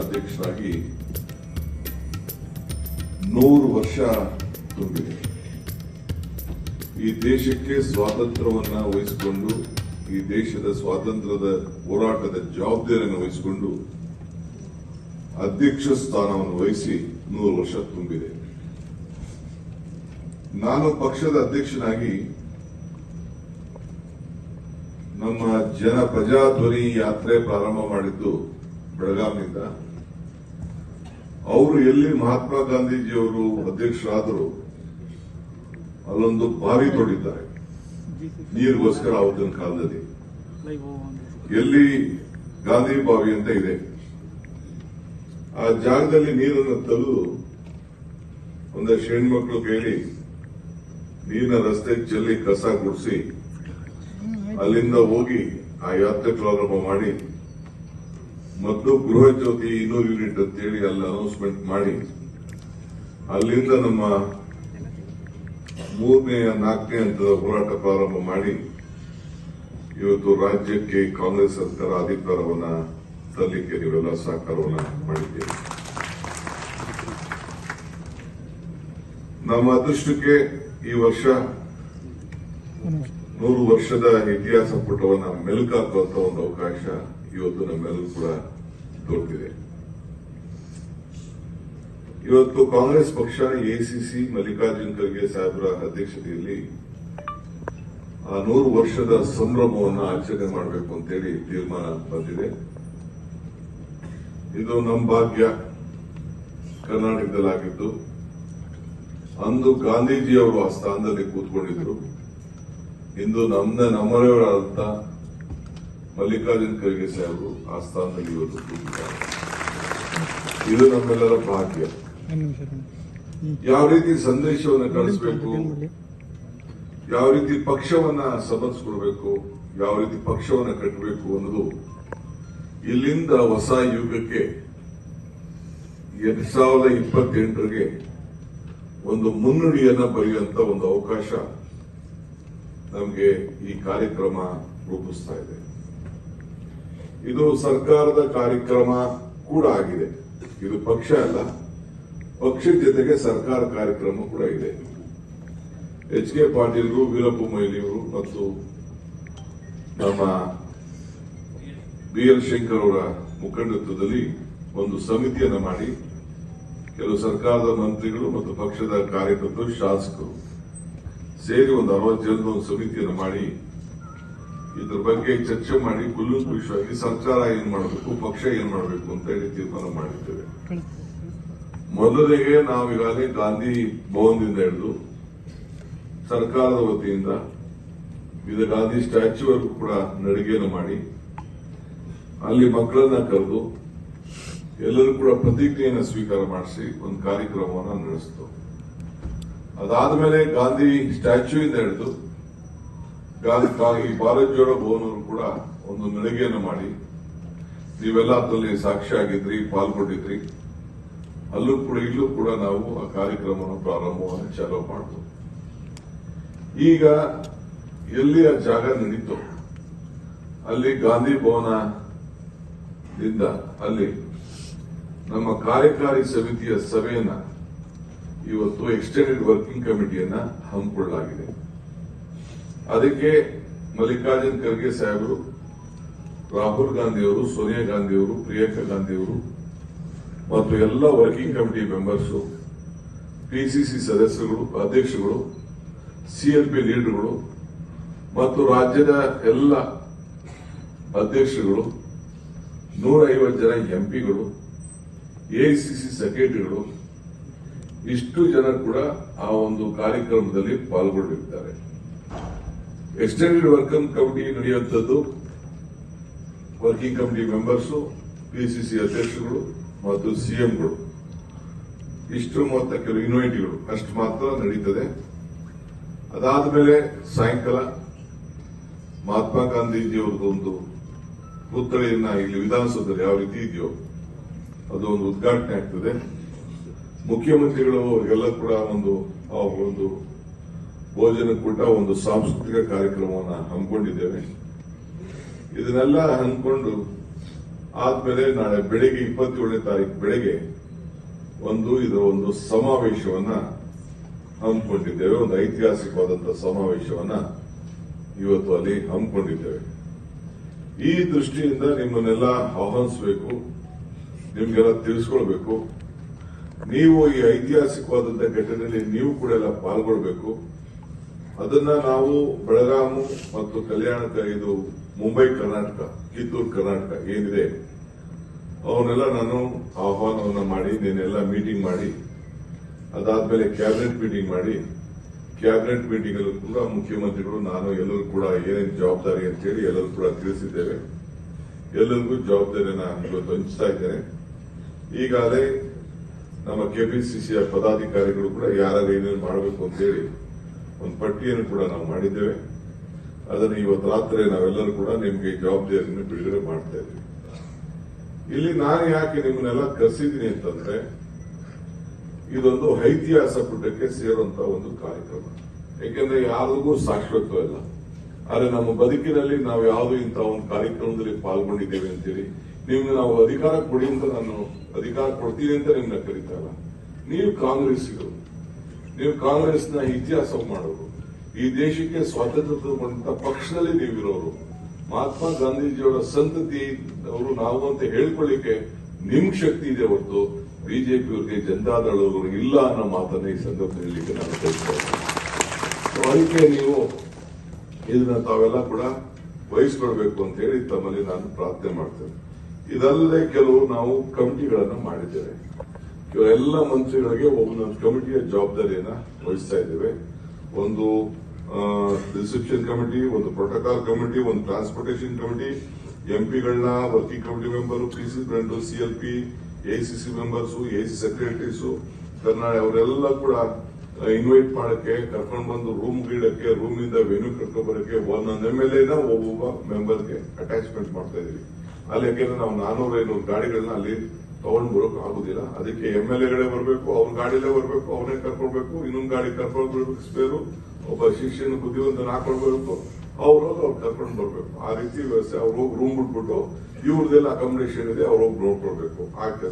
ಅಧ್ಯಕ್ಷರಾಗಿ ನೂರು ವರ್ಷ ತುಂಬಿದೆ. ಈ ದೇಶಕ್ಕೆ ಸ್ವಾತಂತ್ರ್ಯವನ್ನ ವಹಿಸಿಕೊಂಡು, ಈ ದೇಶದ ಸ್ವಾತಂತ್ರ್ಯದ ಹೋರಾಟದ ಜವಾಬ್ದಾರಿಯನ್ನು ವಹಿಸಿಕೊಂಡು ಅಧ್ಯಕ್ಷ ಸ್ಥಾನವನ್ನು ವಹಿಸಿ ನೂರು ವರ್ಷ ತುಂಬಿದೆ. ನಾನು ಪಕ್ಷದ ಅಧ್ಯಕ್ಷನಾಗಿ ನಮ್ಮ ಜನ ಪ್ರಜಾಧ್ವನಿ ಯಾತ್ರೆ ಪ್ರಾರಂಭ ಮಾಡಿದ್ದು ಬೆಳಗಾವಿನಿಂದ ಅವರು ಎಲ್ಲಿ ಮಹಾತ್ಮ ಗಾಂಧೀಜಿಯವರು ಅಧ್ಯಕ್ಷರಾದರು, ಅಲ್ಲೊಂದು ಬಾವಿ ತೊಡಿದ್ದಾರೆ. ನೀರಿಗೋಸ್ಕರ ಅವತ್ತಿನ ಕಾಲದಲ್ಲಿ. ಎಲ್ಲಿ ಗಾಂಧಿ ಬಾವಿ ಅಂತ ಇದೆ. ಆ ಜಾಗದಲ್ಲಿ ನೀರನ್ನು ತಲು ಒಂದಷ್ಟು ಹೆಣ್ಮಕ್ಳು ಕೇಳಿ ನೀರಿನ ರಸ್ತೆ ಚೆಲ್ಲಿ ಕಸ ಗುಡಿಸಿ ಅಲ್ಲಿಂದ ಹೋಗಿ ಆ ಯಾತ್ರೆ ಪ್ರಾರಂಭ ಮಾಡಿ ಮತ್ತು ಗೃಹ ಜ್ಯೋತಿ ಇನ್ನೂರು ಯೂನಿಟ್ ಅಂತೇಳಿ ಅಲ್ಲಿ ಅನೌನ್ಸ್ಮೆಂಟ್ ಮಾಡಿ. ಅಲ್ಲಿಂದ ನಮ್ಮ ಮೂರನೇ, ನಾಲ್ಕನೇ ಹಂತದ ಹೋರಾಟ ಪ್ರಾರಂಭ ಮಾಡಿ, ಇವತ್ತು ರಾಜ್ಯಕ್ಕೆ ಕಾಂಗ್ರೆಸ್ ಸರ್ಕಾರ ಅಧಿಕಾರವನ್ನ ತರಲಿಕ್ಕೆ ನೀವೆಲ್ಲ ಸಹಕಾರವನ್ನ ಮಾಡಿದ್ದೇವೆ ನಮ್ಮ ಅದೃಷ್ಟಕ್ಕೆ ಈ ವರ್ಷ ನೂರು ವರ್ಷದ ಇತಿಹಾಸ ಪುಟವನ್ನ ಮೆಲುಕಾಕುವಂತ ಒಂದು ಅವಕಾಶ ಇವತ್ತು ನಮ್ಮೆಲ್ಲರೂ ಕೂಡ ದೊರೆತಿದೆ ಇವತ್ತು ಕಾಂಗ್ರೆಸ್ ಪಕ್ಷ ಎಸಿಸಿ ಮಲ್ಲಿಕಾರ್ಜುನ್ ಖರ್ಗೆ ಸಾಹೇಬರ ಅಧ್ಯಕ್ಷತೆಯಲ್ಲಿ ಆ ನೂರು ವರ್ಷದ ಸಂಭ್ರಮವನ್ನು ಆಚರಣೆ ಮಾಡಬೇಕು ಅಂತೇಳಿ ತೀರ್ಮಾನ ಬಂದಿದೆ. ಇದು ನಮ್ಮ ಭಾಗ್ಯ. ಕರ್ನಾಟಕದಲ್ಲಾಗಿದ್ದು ಅಂದು ಗಾಂಧೀಜಿಯವರು ಆ ಸ್ಥಾನದಲ್ಲಿ ಕೂತ್ಕೊಂಡಿದ್ರು ಇಂದು ನಮ್ಮ ನಮ್ಮವರಾದಂತ ಮಲ್ಲಿಕಾರ್ಜುನ್ ಖರ್ಗೆ ಸಾಹೇಬರು ಆ ಸ್ಥಾನದಲ್ಲಿ ಇವತ್ತು ಕೂತಿದ್ದಾರೆ. ಇದು ನಮ್ಮೆಲ್ಲರ ಭಾಗ್ಯ. ಯಾವ ರೀತಿ ಸಂದೇಶವನ್ನು ಕಳಿಸಬೇಕು? ಯಾವ ರೀತಿ ಪಕ್ಷವನ್ನ ಸಮರ್ಸ್ಕೊಳ್ಬೇಕು ಯಾವ ರೀತಿ ಪಕ್ಷವನ್ನ ಕಟ್ಟಬೇಕು ಅನ್ನೋದು ಇಲ್ಲಿಂದ ಹೊಸ ಯುಗಕ್ಕೆ ಎರಡ್ ಸಾವಿರದ ಇಪ್ಪತ್ತೆಂಟರಿಗೆ ಒಂದು ಮುನ್ನುಡಿಯನ್ನ ಬರೆಯುವಂತ ಒಂದು ಅವಕಾಶ ನಮಗೆ ಈ ಕಾರ್ಯಕ್ರಮ ರೂಪಿಸ್ತಾ ಇದೆ. ಇದು ಸರ್ಕಾರದ ಕಾರ್ಯಕ್ರಮ ಕೂಡ ಆಗಿದೆ. ಇದು ಪಕ್ಷ ಅಲ್ಲ, ಪಕ್ಷದ ಜೊತೆಗೆ ಸರ್ಕಾರ ಕಾರ್ಯಕ್ರಮ ಕೂಡ ಇದೆ. ಎಚ್ ಕೆ ಪಾಟೀಲ್ರು, ವೀರಪ್ಪ ಮೊಯ್ಲಿಯವರು ಮತ್ತು ನಮ್ಮ ಬಿ ಎಲ್ ಶಂಕರ್ ಅವರ ಮುಖಂಡತ್ವದಲ್ಲಿ ಒಂದು ಸಮಿತಿಯನ್ನು ಮಾಡಿ ಕೆಲವು ಸರ್ಕಾರದ ಮಂತ್ರಿಗಳು ಮತ್ತು ಪಕ್ಷದ ಕಾರ್ಯಕರ್ತರು, ಶಾಸಕರು ಸೇರಿ ಒಂದು ಅರವತ್ತು ಒಂದು ಸಮಿತಿಯನ್ನು ಮಾಡಿ ಇದ್ರ ಬಗ್ಗೆ ಚರ್ಚೆ ಮಾಡಿ ಕುಲ್ಲುಂಕುಷವಾಗಿ ಸರ್ಕಾರ ಏನ್ ಮಾಡಬೇಕು, ಪಕ್ಷ ಏನ್ ಮಾಡಬೇಕು ಅಂತ ಹೇಳಿ ತೀರ್ಮಾನ ಮಾಡಿದ್ದೇವೆ. ಮೊದಲಿಗೆ ನಾವೀಗಾಗಲೇ ಗಾಂಧಿ ಭವನದಿಂದ ಹಿಡಿದು ಸರ್ಕಾರದ ವತಿಯಿಂದ ಇದು ಗಾಂಧಿ ಸ್ಟ್ಯಾಚ್ಯೂವರೆಗೂ ಕೂಡ ನಡಿಗೆಯನ್ನು ಮಾಡಿ, ಅಲ್ಲಿ ಮಕ್ಕಳನ್ನ ಕರೆದು ಎಲ್ಲರೂ ಕೂಡ ಪ್ರತಿಜ್ಞೆಯನ್ನು ಸ್ವೀಕಾರ ಮಾಡಿಸಿ ಒಂದು ಕಾರ್ಯಕ್ರಮವನ್ನು ನಡೆಸಿತು. ಅದಾದ್ಮೇಲೆ ಗಾಂಧಿ ಸ್ಟ್ಯಾಚ್ಯೂ ಇಂದ ಹಿಡಿದು ಈ ಭಾರತ್ ಜೋಡೋ ಭವನವರು ಕೂಡ ಒಂದು ನಡಿಗೆಯನ್ನು ಮಾಡಿ ನೀವೆಲ್ಲ ಅದರಲ್ಲಿ ಸಾಕ್ಷಿಯಾಗಿದ್ರಿ, ಪಾಲ್ಗೊಂಡಿದ್ರಿ. ಅಲ್ಲೂ ಕೂಡ ಇಲ್ಲೂ ಕೂಡ ನಾವು ಆ ಕಾರ್ಯಕ್ರಮವನ್ನು ಪ್ರಾರಂಭವನ್ನು ಚಾಲೋ ಮಾಡಿದ್ವು ಈಗ ಎಲ್ಲಿ ಆ ಜಾಗ ನಡೀತು, ಅಲ್ಲಿ ಗಾಂಧಿ ಭವನದಿಂದ ಅಲ್ಲಿ ನಮ್ಮ ಕಾರ್ಯಕಾರಿ ಸಮಿತಿಯ ಸಭೆಯನ್ನ ಇವತ್ತು ಎಕ್ಸ್ಟೆಂಡೆಡ್ ವರ್ಕಿಂಗ್ ಕಮಿಟಿಯನ್ನ ಹಮ್ಮಿಕೊಳ್ಳಲಾಗಿದೆ. ಅದಕ್ಕೆ ಮಲ್ಲಿಕಾರ್ಜುನ್ ಖರ್ಗೆ ಸಾಹೇಬರು, ರಾಹುಲ್ ಗಾಂಧಿಯವರು, ಸೋನಿಯಾ ಗಾಂಧಿಯವರು, ಪ್ರಿಯಾಂಕಾ ಗಾಂಧಿಯವರು ಮತ್ತು ಎಲ್ಲ ವರ್ಕಿಂಗ್ ಕಮಿಟಿ ಮೆಂಬರ್ಸ್, ಪಿಸಿಸಿ ಸದಸ್ಯರುಗಳು, ಅಧ್ಯಕ್ಷರುಗಳು ಸಿಎಲ್ಪಿ ಲೀಡರ್ಗಳು ಮತ್ತು ರಾಜ್ಯದ ಎಲ್ಲ ಅಧ್ಯಕ್ಷರುಗಳು ನೂರ ಐವತ್ತು ಜನ ಎಂಪಿಗಳು ಎಐಸಿಸಿ ಸೆಕ್ರೆಟರಿಗಳು, ಇಷ್ಟು ಜನ ಕೂಡ ಆ ಒಂದು ಕಾರ್ಯಕ್ರಮದಲ್ಲಿ ಪಾಲ್ಗೊಂಡಿರ್ತಾರೆ ಎಕ್ಸ್ಟೆಂಡೆಡ್ ವರ್ಕಿಂಗ್ ಕಮಿಟಿ ನಡೆಯುವಂಥದ್ದು ವರ್ಕಿಂಗ್ ಕಮಿಟಿ ಮೆಂಬರ್ಸು ಪಿಸಿಸಿ ಅಧ್ಯಕ್ಷರುಗಳು ಮತ್ತು ಸಿಎಂಗಳು ಇಷ್ಟು ಮೊತ್ತ ಕೆಲವು ಇನ್ವೈಟಿಗಳು ಅಷ್ಟು ಮಾತ್ರ ನಡೀತದೆ. ಅದಾದ ಮೇಲೆ ಸಾಯಂಕಾಲ ಮಹಾತ್ಮ ಗಾಂಧೀಜಿಯವ್ರದ್ದು ಒಂದು ಪುತ್ಥಳಿಯನ್ನ ಇಲ್ಲಿ ವಿಧಾನಸೌಧದಲ್ಲಿ ಯಾವ ರೀತಿ ಇದೆಯೋ, ಅದು ಒಂದು ಉದ್ಘಾಟನೆ ಆಗ್ತದೆ. ಮುಖ್ಯಮಂತ್ರಿಗಳು ಅವರಿಗೆಲ್ಲ ಕೂಡ ಒಂದು ಒಂದು ಭೋಜನ ಕೂಟ ಒಂದು ಸಾಂಸ್ಕೃತಿಕ ಕಾರ್ಯಕ್ರಮವನ್ನು ಹಮ್ಮಿಕೊಂಡಿದ್ದೇವೆ. ಇದನ್ನೆಲ್ಲ ಹಮ್ಮಿಕೊಂಡು ಆದ್ಮೇಲೆ ನಾಳೆ ಬೆಳಿಗ್ಗೆ ಇಪ್ಪತ್ತೇಳನೇ ತಾರೀಕು ಬೆಳಿಗ್ಗೆ ಒಂದು ಇದರ ಒಂದು ಸಮಾವೇಶವನ್ನ ಹಮ್ಮಿಕೊಂಡಿದ್ದೇವೆ. ಒಂದು ಐತಿಹಾಸಿಕವಾದಂತಹ ಸಮಾವೇಶವನ್ನ ಇವತ್ತು ಅಲ್ಲಿ ಹಮ್ಮಿಕೊಂಡಿದ್ದೇವೆ. ಈ ದೃಷ್ಟಿಯಿಂದ ನಿಮ್ಮನ್ನೆಲ್ಲ ಆಹ್ವಾನಿಸಬೇಕು. ನಿಮ್ಗೆಲ್ಲ ತಿಳಿಸ್ಕೊಳ್ಬೇಕು. ನೀವು ಈ ಐತಿಹಾಸಿಕವಾದಂತಹ ಘಟನೆಯಲ್ಲಿ ನೀವು ಕೂಡ ಎಲ್ಲ ಪಾಲ್ಗೊಳ್ಬೇಕು. ಅದನ್ನ ನಾವು ಬೆಳಗಾಮು ಮತ್ತು ಕಲ್ಯಾಣ ಇದು ಮುಂಬೈ, ಕರ್ನಾಟಕ, ಕಿತ್ತೂರು, ಕರ್ನಾಟಕ ಏನಿದೆ, ಅವನ್ನೆಲ್ಲ ನಾನು ಆಹ್ವಾನವನ್ನ ಮಾಡಿ ನೀನೆಲ್ಲ ಮೀಟಿಂಗ್ ಮಾಡಿ, ಅದಾದ್ಮೇಲೆ ಕ್ಯಾಬಿನೆಟ್ ಮೀಟಿಂಗ್ ಮಾಡಿ ಕ್ಯಾಬಿನೆಟ್ ಮೀಟಿಂಗ್ ಅಲ್ಲೂ ಕೂಡ ಮುಖ್ಯಮಂತ್ರಿಗಳು, ನಾನು, ಎಲ್ಲರೂ ಕೂಡ ಏನೇನು ಜವಾಬ್ದಾರಿ ಅಂತ ಹೇಳಿ ಎಲ್ಲರೂ ಕೂಡ ತಿಳಿಸಿದ್ದೇವೆ. ಎಲ್ಲರಿಗೂ ಜವಾಬ್ದಾರಿಯನ್ನ ಇವತ್ತು ಹಂಚ್ತಾ ಇದ್ದೇನೆ. ಈಗಾಗಲೇ ನಮ್ಮ ಕೆಪಿಸಿಸಿಯ ಪದಾಧಿಕಾರಿಗಳು ಕೂಡ ಯಾರು ಏನೇನು ಮಾಡಬೇಕು ಅಂತ ಹೇಳಿ ಒಂದು ಪಟ್ಟಿಯನ್ನು ಕೂಡ ನಾವು ಮಾಡಿದ್ದೇವೆ. ಅದನ್ನು ಇವತ್ತು ರಾತ್ರಿ ನಾವೆಲ್ಲರೂ ಕೂಡ ನಿಮಗೆ ಜವಾಬ್ದಾರಿಯನ್ನು ಬಿಡುಗಡೆ ಮಾಡ್ತಾ ಇದ್ವಿ ಇಲ್ಲಿ ನಾನು ಯಾಕೆ ನಿಮ್ಮನ್ನೆಲ್ಲ ಕರೆಸಿದ್ದೀನಿ ಅಂತಂದ್ರೆ, ಇದೊಂದು ಐತಿಹಾಸ ಪುಟಕ್ಕೆ ಸೇರುವಂತ ಒಂದು ಕಾರ್ಯಕ್ರಮ. ಯಾಕೆಂದ್ರೆ ಯಾರಿಗೂ ಶಾಶ್ವತವಲ್ಲ ಆದ್ರೆ ನಮ್ಮ ಬದುಕಿನಲ್ಲಿ ನಾವು ಯಾವುದು ಇಂಥ ಒಂದು ಕಾರ್ಯಕ್ರಮದಲ್ಲಿ ಪಾಲ್ಗೊಂಡಿದ್ದೇವೆ ಅಂತೇಳಿ ನಿಮ್ಗೆ ನಾವು ಅಧಿಕಾರ ಕೊಡಿ ಅಂತ ನಾನು ಅಧಿಕಾರ ಕೊಡ್ತೀನಿ ಅಂತ ನಿಮ್ನ ಕರೀತಾ ಇಲ್ಲ. ನೀವು ಕಾಂಗ್ರೆಸ್ಸಿಗರು. ನೀವು ಕಾಂಗ್ರೆಸ್ನ ಇತಿಹಾಸ ಮಾಡೋರು. ಈ ದೇಶಕ್ಕೆ ಸ್ವಾತಂತ್ರ್ಯ ತಗೊಂಡ ಪಕ್ಷದಲ್ಲಿ ನೀವಿರೋರು. ಮಹಾತ್ಮ ಗಾಂಧೀಜಿಯವರ ಸಂತತಿ ಅವರು ನಾವು ಅಂತ ಹೇಳ್ಕೊಳ್ಳಿಕ್ಕೆ ನಿಮ್ ಶಕ್ತಿ ಇದೆ ಹೊರತು ಬಿಜೆಪಿಯವರಿಗೆ ಜನತಾದಳವರು ಇಲ್ಲ ಅನ್ನೋ ಮಾತನ್ನ ಈ ಸಂದರ್ಭದಲ್ಲಿ ನಾನು ಇದ್ದೀನಿ. ಅದಕ್ಕೆ ನೀವು ಇದನ್ನ ತಾವೆಲ್ಲ ಕೂಡ ವಹಿಸ್ಕೊಳ್ಬೇಕು ಅಂತ ಹೇಳಿ ತಮ್ಮಲ್ಲಿ ನಾನು ಪ್ರಾರ್ಥನೆ ಮಾಡ್ತೇನೆ. ಇದಲ್ಲದೆ ಕೆಲವು ನಾವು ಕಮಿಟಿಗಳನ್ನು ಮಾಡಿದ್ದೇವೆ. ಎಲ್ಲ ಮಂತ್ರಿಗಳಿಗೆ ಒಂದೊಂದು ಕಮಿಟಿಯ ಜವಾಬ್ದಾರಿಯನ್ನ ವಹಿಸ್ತಾ ಇದ್ದೇವೆ. ಒಂದು ರಿಸೆಪ್ಷನ್ ಕಮಿಟಿ, ಒಂದು ಪ್ರೋಟೋಕಾಲ್ ಕಮಿಟಿ, ಒಂದು transportation committee ಎಂಪಿಗಳನ್ನ working committee member P C president CLP ACC members AC secretaries Karnataka ಅವರೆಲ್ಲ ಕೂಡ ಇನ್ವೈಟ್ ಮಾಡಕ್ಕೆ, ಕರ್ಕೊಂಡು ಬಂದು ರೂಮ್ ಇಡಕ್ಕೆ ರೂಮ್ ಇಂದ ವೆನ್ಯೂ ಕರ್ಕೊಂಡು ಬರಕ್ಕೆ ಒಂದೊಂದು ಎಂ ಎಲ್ ಎನ ಒಬ್ಬೊಬ್ಬ ಮೆಂಬರ್ಗೆ ಅಟ್ಯಾಚ್ಮೆಂಟ್ ಮಾಡ್ತಾ ಇದೀವಿ ಅಲ್ಲಿ ಯಾಕೆಂದ್ರೆ ನಾವು ನಾನೂರ ಐನೂರು ಗಾಡಿಗಳನ್ನ ಅಲ್ಲಿ ತಗೊಂಡ್ ಬರೋಕ್ ಆಗುದಿಲ್ಲ. ಅದಕ್ಕೆ ಎಂ ಎಲ್ ಎಗಳೇ ಬರಬೇಕು, ಅವ್ರ ಗಾಡಿಲೇ ಬರಬೇಕು, ಅವನೇ ಕರ್ಕೊಳ್ಬೇಕು, ಇನ್ನೊಂದು ಗಾಡಿ ಕರ್ಕೊಂಡು ಬರ್ಬೇಕು ಸ್ಪೇರು ಒಬ್ಬ ಶಿಕ್ಷಣ ಬುದ್ಧಿವಂತನ ಹಾಕೊಳ್ಬೇಕು, ಅವ್ರ ಅವ್ರು ಕರ್ಕೊಂಡು ಬರ್ಬೇಕು. ಆ ರೀತಿ ವ್ಯವಸ್ಥೆ ಅವ್ರು ಹೋಗಿ ರೂಮ್ ಬಿಟ್ಬಿಟ್ಟು ಇವ್ರದೆಲ್ಲ ಅಕಾಮಿಡೇಷನ್ ಇದೆ, ಅವ್ರು ಹೋಗಿ ನೋಡ್ಕೊಳ್ಬೇಕು. ಆ ಕೆಲಸ.